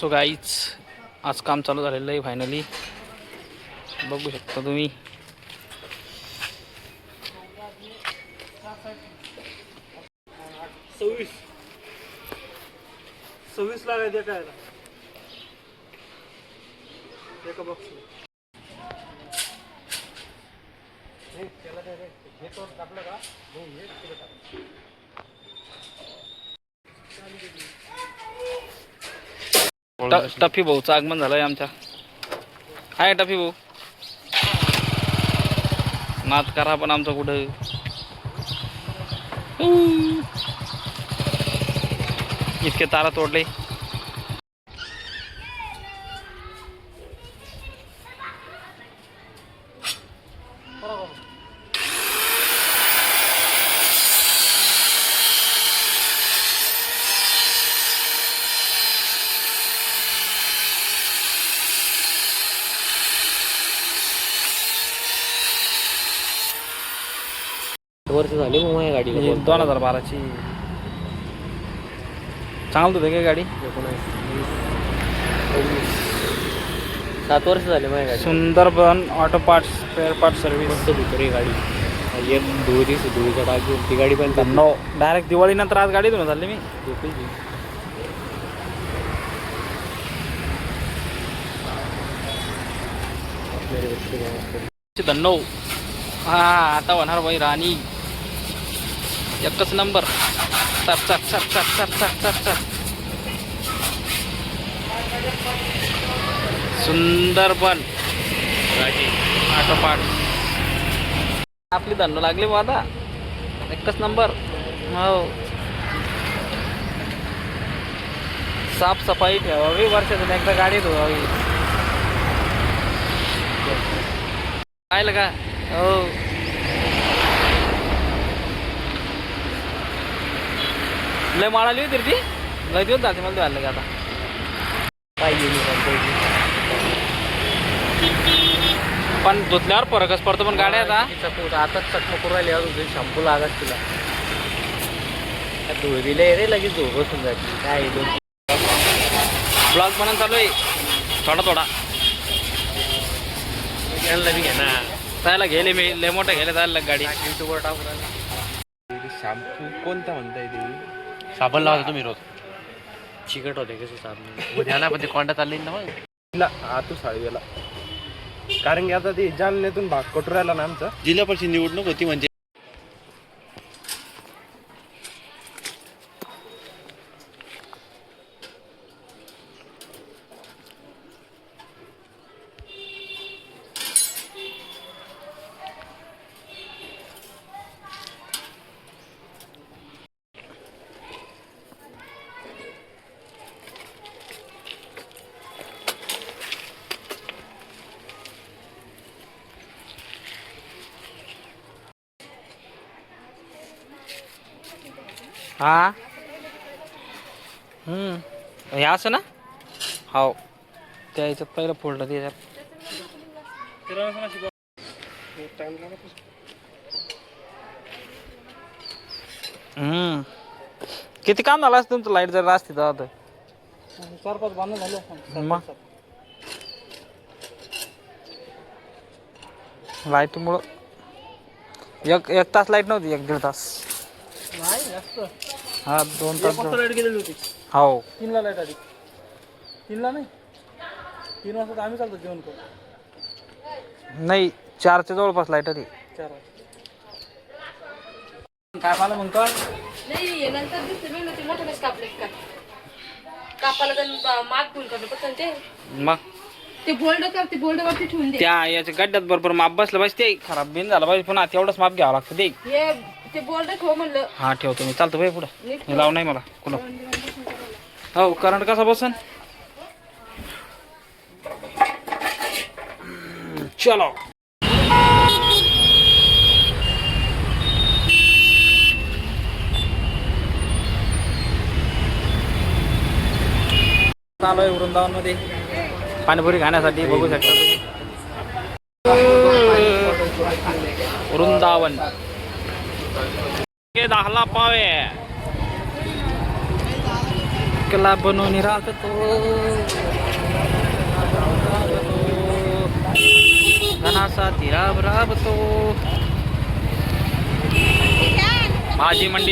So गाईच आज काम चालू झालेलं आहे फायनली बघू शकता तुम्ही. सव्वीस. सव्वीस लागायचे काय एका बॉक्स ट- टफी भाऊचं आगमन झालं आहे आमच्या. हाय टफी भाऊ. नाद करा पण आमचं कुठं. इतके तारा तोडले. वर्ष झाली मग माझ्या गाडीला ही दोन हजार बाराची. चांगलं होतं काय गाडी? सात वर्ष झाले माझ्या गाडी Sundarban auto parts spare part service. मस्त दुसरी गाडी. एक धुळी धुळीच्या टाकी ती गाडी पण चांगली. नो डायरेक्ट दिवाळीनंतर आज गाडी धुणं झाली मी. गावात. धन्नो हा आता होणार बाई राणी. एकच नंबर. चार चप चप चप चप चप चप चप सुंदरबन. आटोपाट. आपली धन्नो लागली बा आता एकच नंबर. हो. साफसफाई ठेवावी वर्षातून एकदा गाडी धुवावी. पाहिलं का? हो. लय माळाली होती रे ती. लय दिवस जाते मला द्यायला आता. पाहिजे पण धुतल्यावर फरकच पडतो पण गाड्या आता. पोत आताच चकमक राहिली अजून. शॅम्पू लागत तिला. त्या धुळ दिले रे लगेच धुळ बसून जाते. काय दोन ब्लॉग बनवून चालू आहे. थोडा थोडा. त्यांना बी घ्या ना. जायला गेले मी. लय मोठं गेले जायला गाडी. युट्यूबवर टाकून शॅम्पू कोणता म्हणताय ते साबण लावता तुम्ही रोज? चिकट होते कसे साबण? उद्या ना पण ते कोंडा चालली ना मग? तिला आतू कारण की आता ते जालन्यातून भाग कटू राहिला ना आमचा. जिल्हा परिषद निवडणूक होती म्हणजे हा? हे असं ना? हो त्या याच्यात पहिलं फोडलं त्याच्यात हम्म. किती काम झालं असतं तुमचं? लाइट जर असते तर चार पाच बांधून झालं मग? लाईटमुळं. एक एक तास लाइट नव्हती एक दीड तास. नाही जास्त हा दोन तास लाइट गेलेली होती. हो. तीनला लाइट आली. तीनला नाही? तीन वाजता तर आम्ही चालतो जेवण करू नाही चारच्या जवळपास लाइट आली. चार काय पाहिलं मग काय नाही नंतर दिसते. मी ते मोठ्यानेच कापले काय कापाला तर माग फुल ते. मग? ते बोल्ड कर ते बोल्ड वरती ठेवून दे. त्या याच्या गड्ड्यात बरोबर माप बसलं पाहिजे ते खराब बिन झालं पाहिजे. पुन्हा तेवढंच माप घ्यावं लागतं ते. हे ते म्हणलं. हा ठेवतो मी. चालतो भाई पुढं. लाव नाही मला. कुणा हो करंट कसा बसन? चलो. चालू आहे वृंदावनमध्ये पाणीपुरी खाण्यासाठी बघू शकता तुम्ही. वृंदावन. दहाला पाव. आहे कला बनवून राहतो घनासा ती राब राबतो. भाजी मंडी